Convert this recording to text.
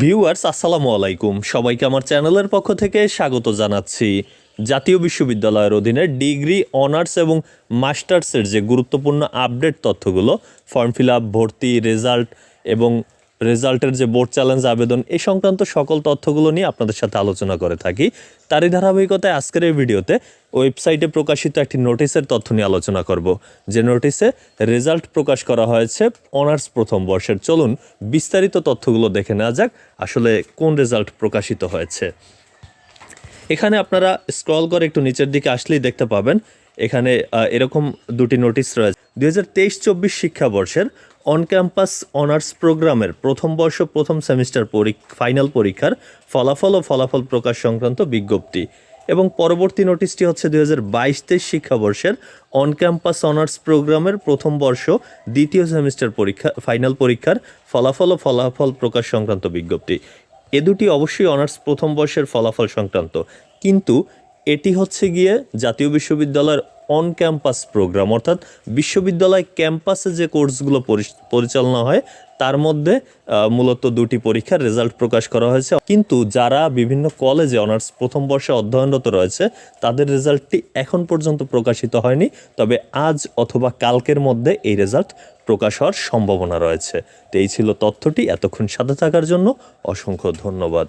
Viewers, আসসালামু আলাইকুম। সবাইকে আমার চ্যানেলের পক্ষ থেকে স্বাগত জানাচ্ছি। জাতীয় বিশ্ববিদ্যালয়ের অধীনে ডিগ্রি, অনার্স এবং মাস্টার্সের যে গুরুত্বপূর্ণ আপডেট তথ্যগুলো, ফর্ম ফিল আপ, ভর্তি, রেজাল্ট এবং রেজাল্টের যে বোর্ড চ্যালেঞ্জ আবেদন এই সংক্রান্ত সকল তথ্যগুলো নিয়ে আপনাদের সাথে আলোচনা করে থাকি। তারই ধারাবাহিকতায় আজকের এই ভিডিওতে ওয়েবসাইটে প্রকাশিত একটি নোটিশের তথ্য নিয়ে আলোচনা করব। যে নোটিশে রেজাল্ট প্রকাশ করা হয়েছে অনার্স প্রথম বর্ষের। চলুন বিস্তারিত তথ্যগুলো দেখে নেওয়া যাক আসলে কোন রেজাল্ট প্রকাশিত হয়েছে। এখানে আপনারা স্ক্রল করে একটু নিচের দিকে আসলেই দেখতে পাবেন। এখানে এরকম দুটি নোটিশ রয়েছে। দুই হাজার তেইশ চব্বিশ শিক্ষাবর্ষের অন ক্যাম্পাস অনার্স প্রোগ্রামের প্রথম বর্ষ, প্রথম সেমিস্টার ফাইনাল পরীক্ষার ফলাফল ও ফলাফল প্রকাশ সংক্রান্ত বিজ্ঞপ্তি এবং পরবর্তী নোটিশটি হচ্ছে দুই হাজার বাইশ তেইশ শিক্ষাবর্ষের অন ক্যাম্পাস অনার্স প্রোগ্রামের প্রথম বর্ষ, দ্বিতীয় সেমিস্টার পরীক্ষা ফাইনাল পরীক্ষার ফলাফল ও ফলাফল প্রকাশ সংক্রান্ত বিজ্ঞপ্তি। এ দুটি অবশ্যই অনার্স প্রথম বর্ষের ফলাফল সংক্রান্ত। কিন্তু এটি হচ্ছে গিয়ে জাতীয় বিশ্ববিদ্যালয়ের অন ক্যাম্পাস প্রোগ্রাম অর্থাৎ বিশ্ববিদ্যালয় ক্যাম্পাসে যে কোর্সগুলো পরি- পরিচালনা হয়, তার মধ্যে মূলত দুটি পরীক্ষার রেজাল্ট প্রকাশ করা হয়েছে। কিন্তু যারা বিভিন্ন কলেজে অনার্স প্রথম বর্ষে অধ্যয়নরত রয়েছে, তাদের রেজাল্টটি এখন পর্যন্ত প্রকাশিত হয়নি। তবে আজ অথবা কালকের মধ্যে এই রেজাল্ট প্রকাশ হওয়ার সম্ভাবনা রয়েছে। তো এই ছিল তথ্যটি। এতক্ষণ সাথে থাকার জন্য অসংখ্য ধন্যবাদ।